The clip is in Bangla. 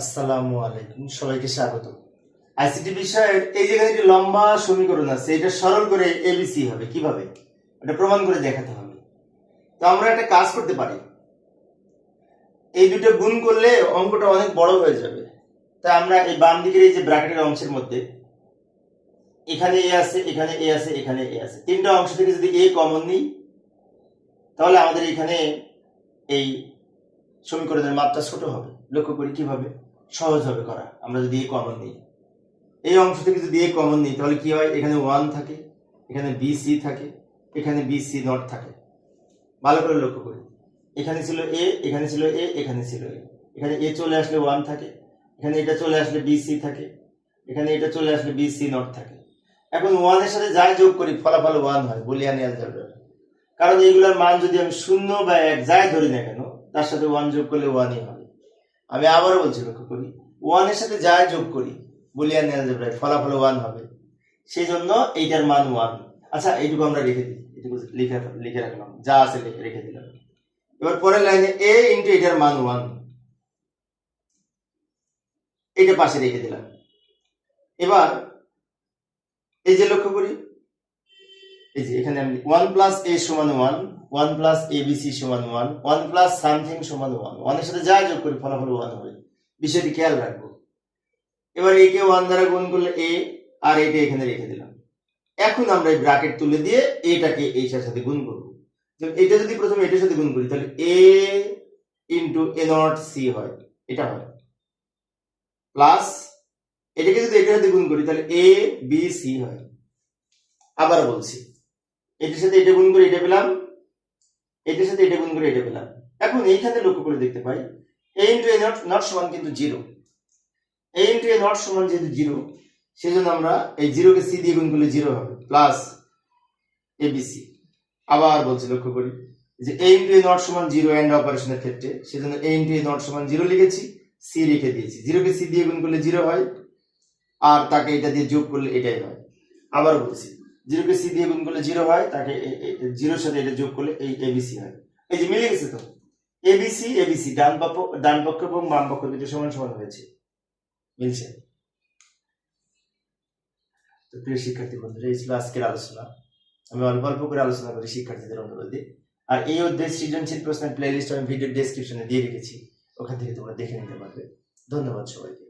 আসসালামু আলাইকুম, সবাইকে স্বাগত। আইসিটি বিষয়ের এই যেখানে একটি লম্বা সমীকরণ আছে, এটা সরল করে এবিসি হবে, কীভাবে? এটা প্রমাণ করে দেখাতে হবে। তো আমরা একটা কাজ করতে পারি। এই দুটো গুণ করলে অঙ্কটা অনেক বড় হয়ে যাবে। তাই আমরা এই বাম দিকের এই যে ব্র্যাকেটের অংশের মধ্যে, এখানে এ আছে, এখানে এ আছে, এখানে এ আছে। তিনটা অংশ থেকে যদি এ কমন নিই, তাহলে আমাদের এখানে এই সমীকরণের মাত্রা ছোট হবে। লক্ষ্য করি কীভাবে? সহজ হবে করা। আমরা যদি এ কমন নিই। এই অংশ থেকে যদি এ কমন নিই, তাহলে কি হয়? এখানে ওয়ান থাকে, এখানে বি সি থাকে, এখানে বি সি নট থাকে। ভালো করে লক্ষ্য করি। এখানে ছিল এ এখানে ছিল এ এখানে ছিল এ এখানে এ চলে আসলে ওয়ান থাকে, এখানে এটা চলে আসলে বি সি থাকে, এখানে এটা চলে আসলে বি সি নট থাকে। এখন ওয়ানের সাথে যাই যোগ করি, ফলাফল ওয়ান হয়, বলিয়ান অ্যালজাবরা কারণ এইগুলোর মান যদি আমি শূন্য বা এক যাই ধরি না কেন, তার সাথে ওয়ান যোগ করলে ওয়ানই হবে। আমি আবারও বলছি, লক্ষ্য করি ওয়ানের সাথে যাই যোগ করি, বুলিয়ান অ্যালজেব্রায় ফলাফল ওয়ান হবে। সেই জন্য এইটার মান ওয়ান আচ্ছা এইটুকু আমরা রেখে দিই এটুকু লিখে লিখে রাখলাম, যা আছে রেখে দিলাম। এবার পরের লাইনে এ ইন্টু এটার মান ওয়ান এটা পাশে রেখে দিলাম। এবার, এই যে লক্ষ্য করি এই যে এখানে আমি ওয়ান প্লাস এ সমান one one plus a b সমান ওয়ান ওয়ান প্লাস সামথিং সমান ওয়ান। ওয়ানের সাথে যা যোগ করি ফলাফল হবে। বিষয়টি খেয়াল রাখব। এবার একে দ্বারা গুণ করলে এ আর এটা এখানে রেখে দিলাম। এখন আমরা এই ব্র্যাকেট তুলে দিয়ে এটাকে সাথে গুণ করব। এটা যদি প্রথমে এটার সাথে গুণ করি, তাহলে a into a not c হয়। এটা হয়। প্লাস এটাকে যদি এটার সাথে গুণ করি, তাহলে এ বি সি হয়। আবার বলছি। এটার সাথে এটা গুণ করে এটা পেলাম, এটার সাথে এটা গুণ করে এটা পেলাম। এখন এইখানে লক্ষ্য করে দেখতে পাই A into A not not সমান কিন্তু zero A into A not সমান যেহেতু জিরো সেই জন্য আমরা এই জিরোকে সি দিয়ে গুণ করলে জিরো হবে প্লাস এ বি সি আবার বলছি লক্ষ্য করি, যে এ ইন্টু এ নট সমান জিরো অ্যান্ড অপারেশনের ক্ষেত্রে, সেজন্য এ ইন্টু এ নট সমান জিরো লিখেছি সি রেখে দিয়েছি। জিরোকে সি দিয়ে গুণ করলে জিরো হয়, আর তাকে এটা দিয়ে যোগ করলে এটাই হয়। আবার বলছি জিরোকে সি দিয়ে গুণ করলে জিরো হয়, তাকে জিরোর সাথে এটা যোগ করলে এই এবিসি হয়। এই যে মিলে গেছে তো? এবিসি এবিসি ডান ডান পক্ষ এবং বাম পক্ষ দুটো সমান সমান হয়েছে। মিলছে? তো প্রিয় শিক্ষার্থী বন্ধুরা, এই ছিল আজকের আলোচনা। আমি অল্প অল্প করে আলোচনা করি শিক্ষার্থীদের অনুরোধে। আর এই অধ্যায় সৃজনশীল প্রশ্নের প্লে লিস্ট আমি ভিডিও ডেসক্রিপশনে দিয়ে রেখেছি। ওখান থেকে তোমরা দেখে নিতে পারবে। ধন্যবাদ সবাইকে।